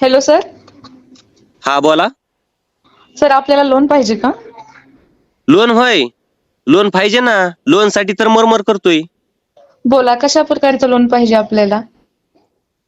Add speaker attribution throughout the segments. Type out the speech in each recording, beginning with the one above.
Speaker 1: Hello sir.
Speaker 2: हा बोला.
Speaker 1: Sir आपल्याला लोन पाहिजे का?
Speaker 2: लोन होय. लोन पाहिजे ना. लोनसाठी तर मरमर करतोय.
Speaker 1: बोला कशा प्रकारचं लोन पाहिजे आपल्याला?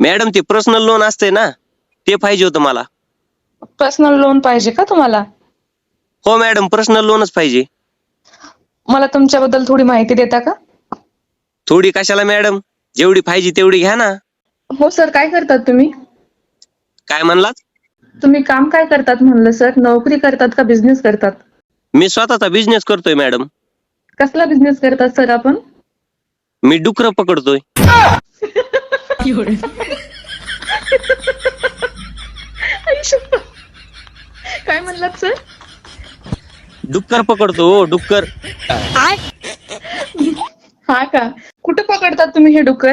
Speaker 2: मॅडम ते पर्सनल लोन असते ना. ते पाहिजे होतं मला.
Speaker 1: पर्सनल लोन पाहिजे का तुम्हाला?
Speaker 2: हो मॅडम पर्सनल लोनच पाहिजे.
Speaker 1: मला तुमच्याबद्दल थोडी माहिती देता का?
Speaker 2: थोडी कशाला मॅडम? जेवढी पाहिजे तेवढी घ्या ना.
Speaker 1: हो सर काय करतात तुम्ही?
Speaker 2: काय म्हणलात?
Speaker 1: तुम्ही काम काय करतात म्हणलं सर नोकरी करतात का बिझनेस करतात?
Speaker 2: मी स्वतःचा बिझनेस करतोय मॅडम
Speaker 1: कसला बिझनेस करतात सर आपण?
Speaker 2: मी डुकर पकडतोय.
Speaker 1: आई. काय म्हणलात सर
Speaker 2: डुक्कर पकडतो हो डुक्कर.
Speaker 1: हा का? कुठं पकडतात तुम्ही हे डुकर